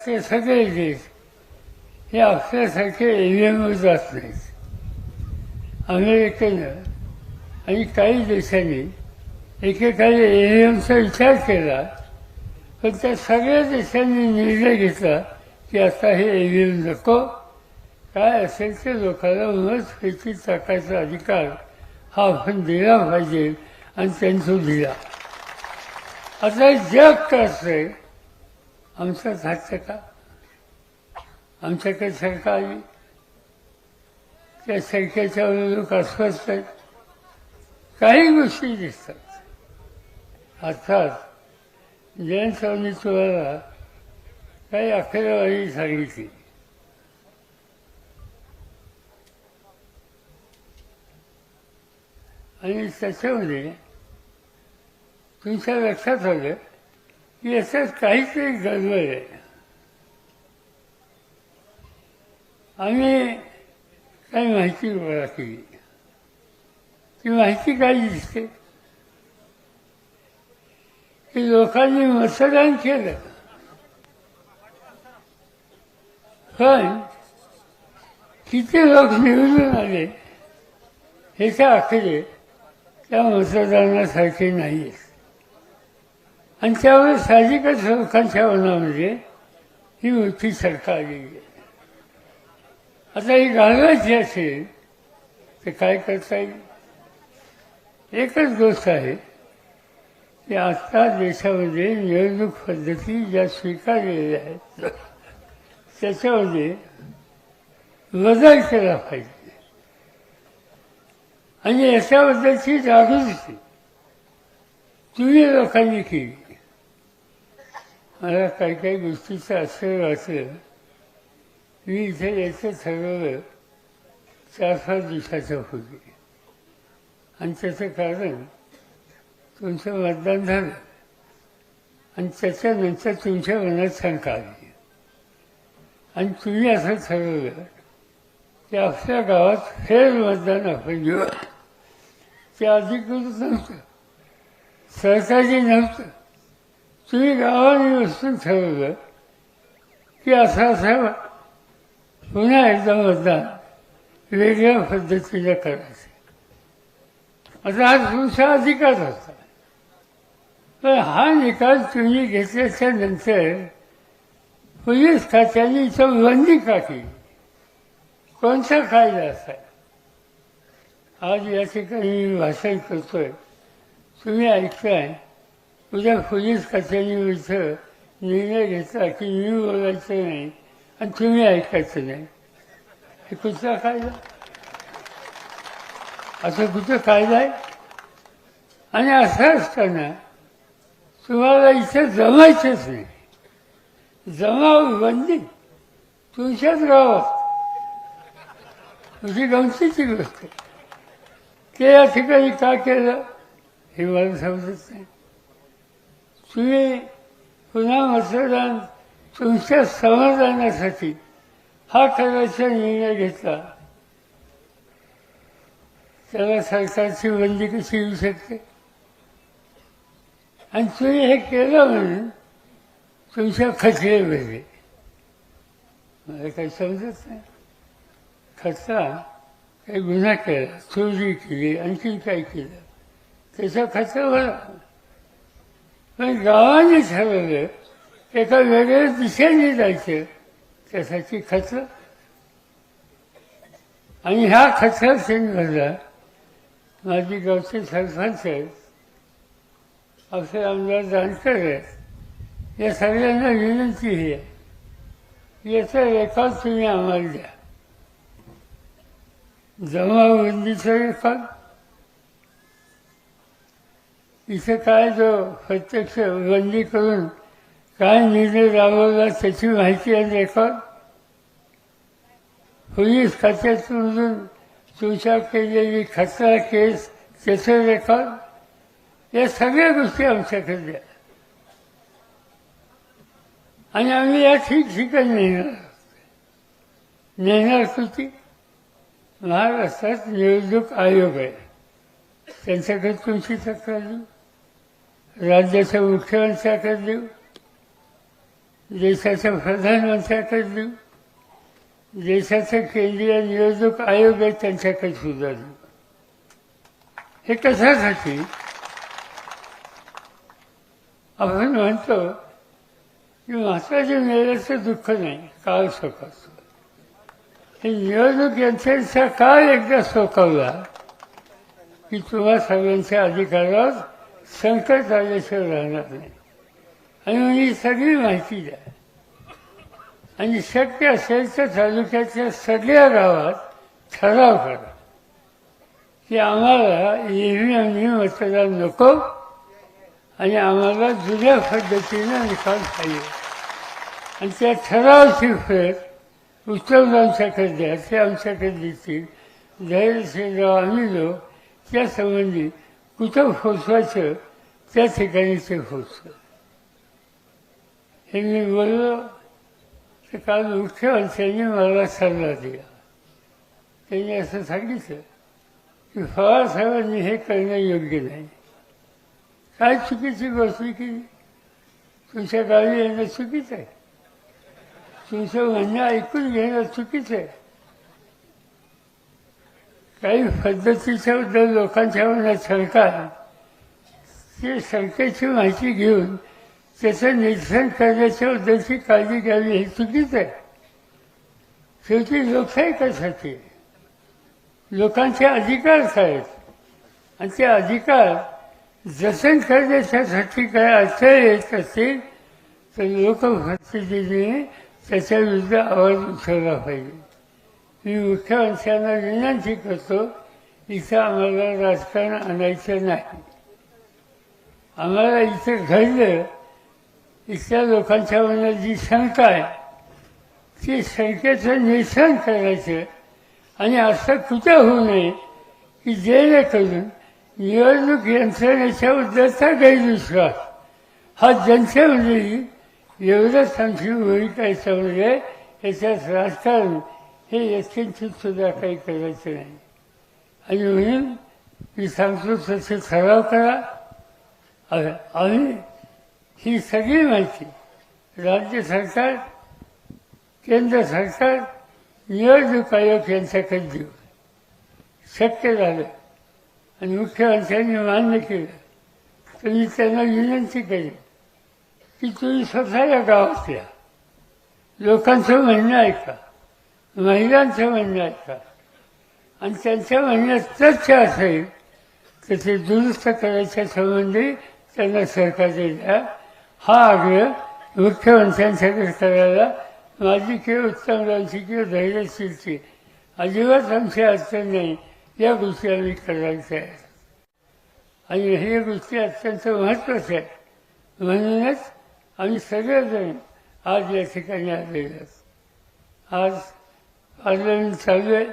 ते सगळे देश हे आपल्यासारखे एव्हीएमवर जात नाहीत अमेरिकेनं आणि काही देशांनी एकेकाळी एरियमचा विचार केला पण त्या सगळ्या देशांनी निर्णय घेतला की आता हे एरियम नको काय असेल ते लोकांना मत पैकी टाकायचा अधिकार हा आपण दिला पाहिजे आणि त्यांनी दिला आता जग कसं आमचं घातलं का आमच्याकडे सरकारी त्या सरकारच्या विरोधक अस्वस्थ आहेत काही गोष्टी दिसतात. अर्थात जयंत तुम्हाला काही आकडेवारी सांगितली. आणि त्याच्यामध्ये तुमच्या लक्षात आलं की याच्यात काहीतरी गडबड आहे. आम्ही काही माहिती गोळा केली ती माहिती काय दिसते? की लोकांनी मतदान केलं. पण किती लोक निवडून आले हे त्या आकडे त्या मतदानासारखे नाही आहेत आणि त्यामुळे साहजिकच लोकांच्या मनामध्ये म्हणजे ही वृत्ती सरकार आलेली आहे आता ही घालवायची असेल तर काय करता येईल? एकच गोष्ट आहे की आता देशामध्ये निवडणूक पद्धती ज्या स्वीकारलेल्या आहेत त्याच्यामध्ये बदल केला पाहिजे. आणि याच्याबद्दलची जागृती तुम्ही लोकांनी केली. मला काही काही गोष्टीचं आश्चर्य वाटलं. मी इथे यायचं ठरवलं. चार पाच दिवसाच्या पूर्वी. आणि त्याचं कारण तुमचं मतदान झालं. आणि त्याच्यानंतर तुमच्या मनात शंका आली. आणि तुम्ही असं ठरवलं की आपल्या गावात फेर मतदान आपण घेऊ. ते अधिकृत नव्हतं. सरकारी नव्हतं. तुम्ही गावाने व्यवस्थित ठरवलं की असं असं पुन्हा एकदा मतदान वेगळ्या पद्धतीने करायचं आता हा तुमचा अधिकार होता पण हा निकाल तुम्ही घेतल्याच्या नंतर पोलीस खात्याने चौबंदी का केली कोणता कायदा असा आज या ठिकाणी मी भाषण करतोय तुम्ही ऐकताय उद्या पोलीस खात्याने निर्णय घेतला की मी बोलायचं नाही आणि तुम्ही ऐकायचं नाही. हे कुठचा कायदा? असं कुठं कायदा आहे? आणि असं असताना तुम्हाला इथे जमायचंच नाही. जमाव बंदी तुमच्याच गावात. तुझी गमतीची गोष्ट आहे. ते या ठिकाणी का केलं हे मला समजत नाही. तुम्ही पुन्हा मतदान तुमच्या समाधानासाठी हा करायचा निर्णय घेतला. त्याला सरकारची बंदी कशी येऊ शकते? आणि तुम्ही हे केलं म्हणून तुमच्या खचले वेगळे. मला काही समजत नाही. खचला काही गुन्हा केला चोरी केली आणखी काय केलं? त्याचा खर्च भरा पण गावाने ठरवलं एका वेगळ्या दिशेने जायचं त्यासाठी खर्च आणि ह्या खर्चात भरला माझी गावचे सरपंच आहेत आपले आमदार जानकर आहेत. या सगळ्यांना विनंती ही आहे याचा रेकॉर्ड तुम्ही आम्हाला द्या. जमावबंदीचा रेकॉर्ड? इथे काय जो प्रत्यक्ष बंदी करून काय निर्णय राबवला त्याची माहिती आहे रेकॉर्ड पोलीस खात्यातून तुमच्या केलेली खतरा केस त्याचं रेकॉर्ड या सगळ्या गोष्टी आमच्याकडल्या आणि आम्ही या ठिकठिकाणी नेणार. नेणार कृती? महाराष्ट्रात निवडणूक आयोग आहे. त्यांच्याकडे तुमची तक्रार राज्याच्या मुख्यमंत्री मुख्यमंत्र्याकडे देऊ देशाच्या प्रधानमंत्र्याकडे देऊ देशाचं केंद्रीय नियोजक आयोग आहे त्यांच्याकडे सुद्धा. देऊ हे कशासाठी? आपण म्हणतो की महात्माच्या मेल्याचं दुःख नाही काळ सोकावतो हे निवडणूक यंत्रणेचा काळ एकदा सोकावला की तुम्हा सगळ्यांच्या अधिकारावर संकट आल्याशिवाय राहणार नाही आणि ही सगळी माहिती द्या. आणि शक्य असेल तर तालुक्याच्या सगळ्या गावात ठराव करा. की आम्हाला ईव्हीएमनी मतदान नको आणि आम्हाला जुन्या पद्धतीनं निकाल पाहिजे. आणि त्या ठरावची फेर उत्तम आमच्याकडे द्या. ते आमच्याकडे देतील. धैर्यशील आम्ही लोक त्या संबंधी कुठं फसवायचं त्या ठिकाणी ते पोचतं हे मी बोललो तर काल मुख्यमंत्र्यांनी मला सल्ला दिला त्यांनी असं सांगितलं की फळासाहेबांनी हे करणं योग्य नाही काय चुकीची गोष्ट की तुमच्या गावी येणं चुकीचं आहे तुमचं म्हणणं ऐकून घेणं चुकीचं आहे काही पद्धतीच्या बद्दल लोकांच्या मनात शंका ते शंकेची माहिती घेऊन त्याचं निरसन करण्याच्या बद्दलची काळजी घ्यावी हे चुकीचं आहे. शेवटी लोकशाही कशाची? लोकांचे अधिकार आहेत. आणि ते अधिकार जतन करण्याच्यासाठी काय अडथळे येत असतील तर लोकप्रतिनिधीने त्याच्या विरुद्ध आवाज उठवला पाहिजे. मी मुख्यमंत्र्यांना विनंती करतो इथं आम्हाला राजकारण आणायचं नाही. आम्हाला इथं घडलं इथल्या लोकांच्या मनात जी शंका आहे ती शंकेचं निरसन करायचं आणि असं कुठं होऊ नये की जेणेकरून निवडणूक यंत्रणेच्याबद्दलचा गैरविश्वास हा जनतेमध्ये एवढंच आमची भूमिका याच्यामध्ये याच्यात राजकारण हे यत्किंचित सुद्धा काही करायचं नाही. आणि म्हणून मी सांगतो तसे ठराव करा. आणि ही सगळी माहिती राज्य सरकार केंद्र सरकार निवडणूक आयोग यांच्याकडे देऊ. शक्य झालं. आणि मुख्यमंत्र्यांनी मान्य केलं. तर मी त्यांना विनंती केली की तुम्ही स्वतः या गावात या. लोकांचं म्हणणं ऐका. महिलांचं म्हणणं असतं. आणि त्यांच्या म्हणण्यात तथ्य असेल तर ते दुरुस्त करायच्या संबंधी त्यांना सरकार द्या हा आग्रह मुख्यमंत्र्यांसाठी करायला माझी किंवा उत्तमरावची किंवा धैर्यशीलची. अजिबात आमची अडचण नाही. या गोष्टी आम्ही करायच्या आहेत. आणि हे गोष्टी अत्यंत महत्त्वाच्या आहेत. म्हणूनच आम्ही सगळेजण आज या ठिकाणी आलेलो आहोत. आज पार्लमेंट चालू आहे